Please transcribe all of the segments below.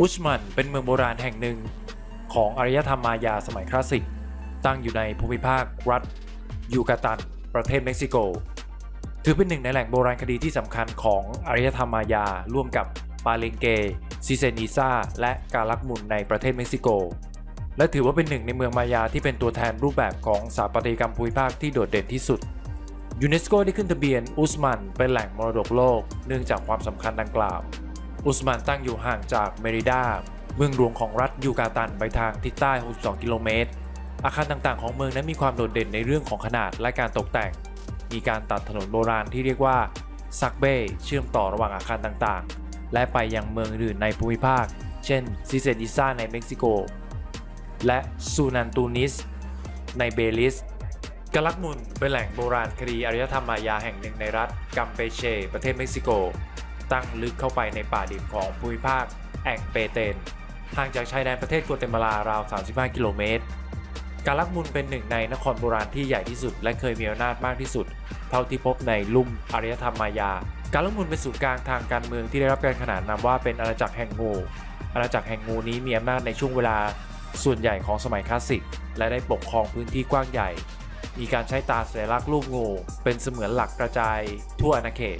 อุชมันเป็นเมืองโบราณแห่งหนึ่งของอารยธรรมมายาสมัยคลาสสิก ตั้งอยู่ในภูมิภาครัฐยูกาตัน ประเทศเม็กซิโก ถือเป็นหนึ่งในแหล่งโบราณคดีที่สำคัญของอารยธรรมมายา ร่วมกับปาเลงเกซิเซนิซาและกาลักมุนในประเทศเม็กซิโก และถือว่าเป็นหนึ่งในเมืองมายาที่เป็นตัวแทนรูปแบบของสถาปัตยกรรมภูมิภาคที่โดดเด่นที่สุดยูเนสโกได้ขึ้นทะเบียนอุสมันเป็นแหล่งมรดกโลก เนื่องจากความสำคัญดังกล่าว อุสมันตั้งอยู่ห่างจากเมริดา เมืองหลวงของรัฐยูกาตันไปทางทิศใต้ 62 กิโลเมตร อาคารต่างๆ ของเมืองนั้นมีความโดดเด่นในเรื่องของขนาดและการตกแต่ง มีการตัดถนนโบราณที่เรียกว่าซักเบ้เชื่อมต่อระหว่างอาคารต่างๆ และไปยังเมืองอื่นในภูมิภาค เช่นซิเซดิซาในเม็กซิโก และซูนันตูนิส ในเบลิสกาลักมุนเป็นแหล่งโบราณคดีอารยธรรมมายาแห่งหนึ่งในรัฐกัมเปเช ประเทศเม็กซิโก ตั้งลึกเข้าไปในป่าดิบของภูมิภาคแองเปเตนห่างจากชายแดนประเทศกัวเตมาลาราว 35 กิโลเมตร กาลักมุนเป็นหนึ่งในนครโบราณที่ใหญ่ที่สุด และเคยมีอำนาจมากที่สุด เท่าที่พบในลุ่มอารยธรรมมายา กาลักมุนเป็นศูนย์กลางทางการเมืองที่ได้รับการขนานนามว่าเป็นอาณาจักรแห่งงูอาณาจักรแห่งงูนี้มีอำนาจในช่วงเวลาส่วนใหญ่ของสมัยคลาสสิก และได้ปกครองพื้นที่กว้างใหญ่ มีการใช้ตาสัญลักษณ์รูปงูเป็นเสมือนหลักกระจายทั่วอาณาเขต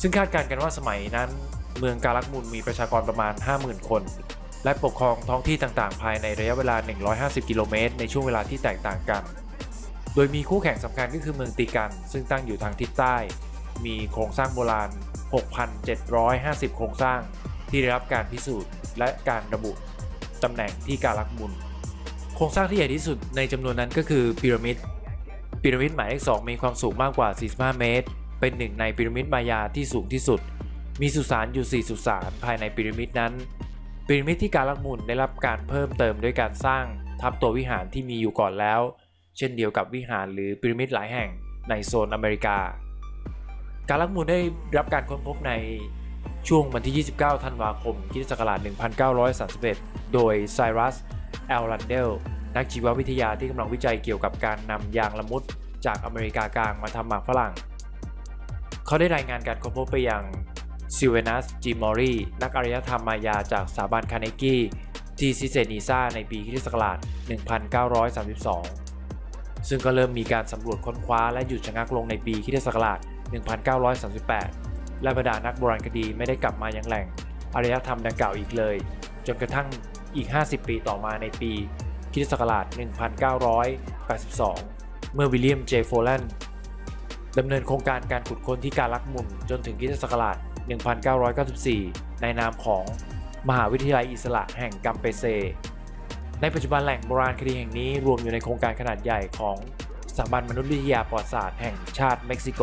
ซึ่งคาดการณ์กันว่าสมัยนั้น เมืองกาลักมุนมีประชากรประมาณ 50,000 คน และปกครองท้องที่ต่างๆ ภายในระยะเวลา 150 กิโลเมตร ในช่วงเวลาที่แตกต่างกัน โดยมีคู่แข่งสำคัญก็คือเมืองติกัน ซึ่งตั้งอยู่ทางทิศใต้ มีโครงสร้างโบราณ 6,750 โครงสร้าง ที่ได้รับการพิสูจน์ และการระบุตำแหน่งที่กาลักมุนโครงสร้างที่ใหญ่ที่สุดในจำนวนนั้นก็คือพีระมิดพีระมิดหมายเลข2มีความสูงมากกว่า 45 เมตร เป็นหนึ่งในพีระมิดมายาที่สูงที่สุด มีสุสานอยู่ 4 สุสานภายในพีระมิดนั้น พีระมิดที่กาลักมุนได้รับการเพิ่มเติมด้วยการสร้างทับตัววิหารที่มีอยู่ก่อนแล้ว เช่นเดียวกับวิหารหรือพีระมิดหลายแห่งในโซนอเมริกา กาลักมุนได้รับการค้นพบในช่วงวันที่ 29 ธันวาคมคศักราช1931 โดยไซรัส แอลลันเดล นักชีววิทยาที่กำลังวิจัยเกี่ยวกับการนำยางละมุดจากอเมริกากลางมาทำหมากฝรั่ง เขาได้รายงานการค้นพบไปยังซิเวนัสจิมอรีนักอารยธรรมมายาจากสถาบันคาร์เนกี้ที่ซิเซนีซาในปีคริสตศักราช 1932 ซึ่งก็เริ่มมีการสำรวจค้นคว้าและหยุดชะงักลงในปีคริสตศักราช 1938 และบรรดานักโบราณคดีไม่ได้กลับมายังแหล่งอารยธรรมดังกล่าวอีกเลย จนกระทั่งอีก 50 ปีต่อมาในปีคริสตศักราช 1982 เมื่อวิลเลียม เจฟโฟแลน ดำเนินโครงการการขุดค้นที่การลักมุนจนถึงคริจศักราช 1994 ในนามของมหาวิทยาลัยอิสระแห่งกัมเปเซ ในปัจจุบันแหล่งโบราณคดีแห่งนี้รวมอยู่ในโครงการขนาดใหญ่ของสถาบันมนุษยวิทยาประวัติศาสตร์แห่งชาติเม็กซิโก